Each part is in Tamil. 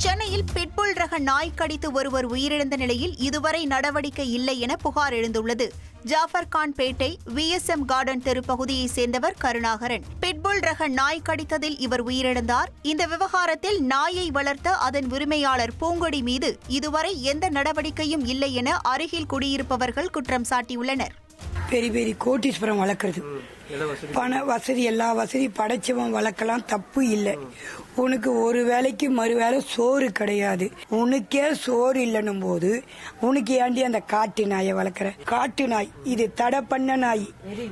சென்னையில் பிட்புல் ரக நாய் கடித்து ஒருவர் உயிரிழந்த நிலையில் இதுவரை நடவடிக்கை இல்லை என புகார் எழுந்துள்ளது. ஜாஃபர் கான் பேட்டை விஎஸ்எம் கார்டன் தெரு பகுதியைச் சேர்ந்தவர் கருணாகரன். பிட்புல் ரக நாய் கடித்ததில் இவர் உயிரிழந்தார். இந்த விவகாரத்தில் நாயை வளர்த்த அதன் உரிமையாளர் பூங்கொடி மீது இதுவரை எந்த நடவடிக்கையும் இல்லை என அருகில் குடியிருப்பவர்கள் குற்றம் சாட்டியுள்ளனர். பெரிய பெரிய கோட்டீஸ்வரம் வளர்க்கிறது. பண வசதி எல்லா வசதி படைச்சவன் வளர்க்கலாம் தப்பு இல்லை. உனக்கு ஒரு வேலைக்கு மறு வேலை சோறு கிடையாது. உனக்கே சோறு இல்லைன்னும் போது உனக்கு ஏண்டி அந்த காட்டு நாயை வளர்க்குற? காட்டு நாய் இது தடை பண்ண நாய்.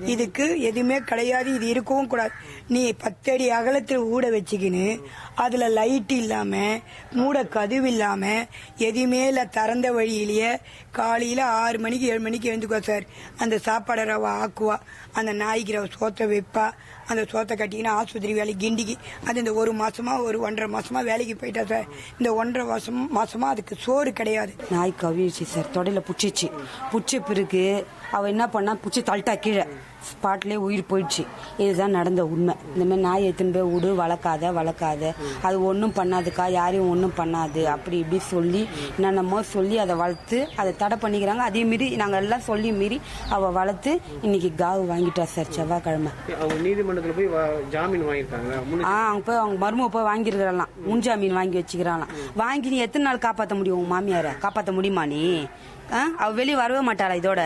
இதுக்கு எதுவுமே கிடையாது இது இருக்கவும் கூடாது. நீ பத்தடி அகலத்தில் ஊட வச்சுக்கின்னு அதுல லைட் இல்லாம மூட கதவு இல்லாம எதுவுமே இல்லை திறந்த வழியிலேயே காலையில ஆறு மணிக்கு ஏழு மணிக்கு எழுந்துக்குவா சார் அந்த சாப்பாடை ரவ ஆக்குவா. அந்த நாய்க்கு ரவ சோத்தை வைப்பா அந்த சோத்தை கட்டிக்கினா ஆஸ்பத்திரி வேலைக்கு கிண்டிக்கு அது இந்த ஒரு மாசமா ஒரு ஒன்றரை மாசமா வேலைக்கு போயிட்டா சார். இந்த ஒன்றரை மாசம் மாசமா அதுக்கு சோறு கிடையாது. நாய் கவிச்சு சார் தொடையில புடிச்சிச்சு பிடிச்ச பிறகு அவ என்ன பண்ணா பிடிச்சி தள்ளிட்டா கீழே. ஸ்பாட்லேயே உயிர் போயிடுச்சு. இதுதான் நடந்த உண்மை. இந்த மாதிரி நாய் எடுத்துன்னு போய் விடு வளர்க்காத வளர்க்காத. அது ஒன்றும் பண்ணாதுக்கா யாரையும் ஒன்றும் பண்ணாது. அப்படி இப்படி சொல்லி என்னென்னமோ சொல்லி அதை வளர்த்து அதை தடை பண்ணிக்கிறாங்க. அதே மீறி நாங்கள் எல்லாம் சொல்லி மீறி அவள் வளர்த்து இன்னைக்கு காவு வாங்கிட்டா சார் செவ்வாய்க்கிழமை. அவங்க நீதிமன்றத்துல போய் ஜாமீன் வாங்கியிருக்காங்க ஆ அவங்க போய் அவங்க மருமக போய் வாங்கிருக்கலாம் முன்ஜாமீன் வாங்கி வச்சுக்கிறாங்களாம் வாங்கி நீ எத்தனை நாள் காப்பாற்ற முடியும் உன் மாமியாரை? காப்பாற்ற முடியுமா நீ? ஆ? அவ வெளியே வரவே மாட்டாளா இதோட?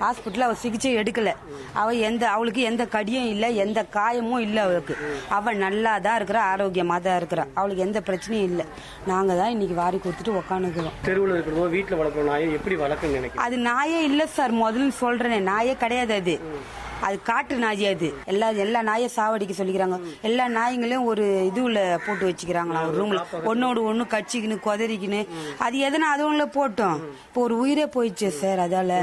ஹாஸ்பிட்டல் அவ சிகிச்சை எடுக்கல. அவ எந்த அவளுக்கு எந்த கடியும் இல்லை எந்த காயமும் இல்லை அவளுக்கு. அவ நல்லா தான் இருக்கிறா ஆரோக்கியமா தான் இருக்கிறா. அவளுக்கு எந்த பிரச்சனையும் இல்லை. நாங்க தான் இன்னைக்கு வாரி கொடுத்துட்டு உக்காந்துக்கிறோம். தெருவுல இருக்கிறதோ வீட்டுல வளர்க்குற நாயை எப்படி வளர்க்கணும்னு நினைக்கிறேன் அது நாயே இல்ல சார் முதல்ல சொல்றேனே. நாயே கிடையாது அது. அது காட்டு நாய் அது. எல்லா எல்லா நாயை சாவடிக்க சொல்லிக்கிறாங்க. எல்லா நாய்ங்களையும் ஒரு இதுல போட்டு வச்சுக்கிறாங்களா ஒரு ரூம்ல. ஒன்னோடு ஒண்ணு கடிச்சிக்கின்னு குதறிக்கின்னு. அது எதனா அதுவுங்கள போட்டோம். இப்போ ஒரு உயிரே போயிடுச்சு சார் அதால.